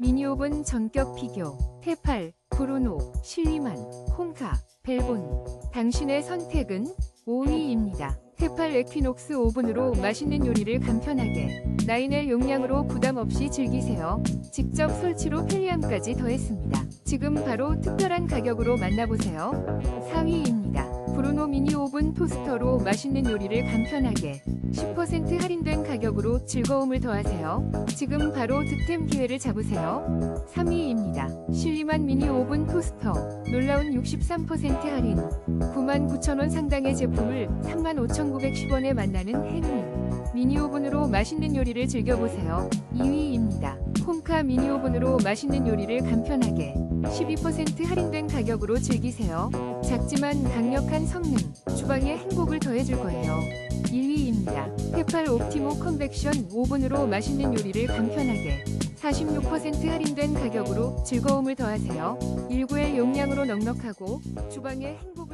미니오븐 전격 비교, 테팔, 브루노, 실리만, 홍카, 벨본. 당신의 선택은 5위입니다. 테팔 에퀴녹스 오븐으로 맛있는 요리를 간편하게, 나인의 용량으로 부담 없이 즐기세요. 직접 설치로 편리함까지 더했습니다. 지금 바로 특별한 가격으로 만나보세요. 4위입니다. 브루노 미니 오븐 토스터로 맛있는 요리를 간편하게 10% 할인된 가격으로 즐거움을 더하세요. 지금 바로 득템 기회를 잡으세요. 3위입니다. 실리만 미니 오븐 토스터 놀라운 63% 할인 99,000원 상당의 제품을 35,910원에 만나는 행운 미니 오븐으로 맛있는 요리를 즐겨보세요. 2위입니다. 홈카 미니 오븐으로 맛있는 요리를 간편하게 12% 할인된 가격으로 즐기세요. 작지만 강력한 성능, 주방에 행복을 더해줄 거예요. 1위입니다. 페팔 옵티모 컨벡션 오븐으로 맛있는 요리를 간편하게 46% 할인된 가격으로 즐거움을 더하세요. 19의 용량으로 넉넉하고 주방에 행복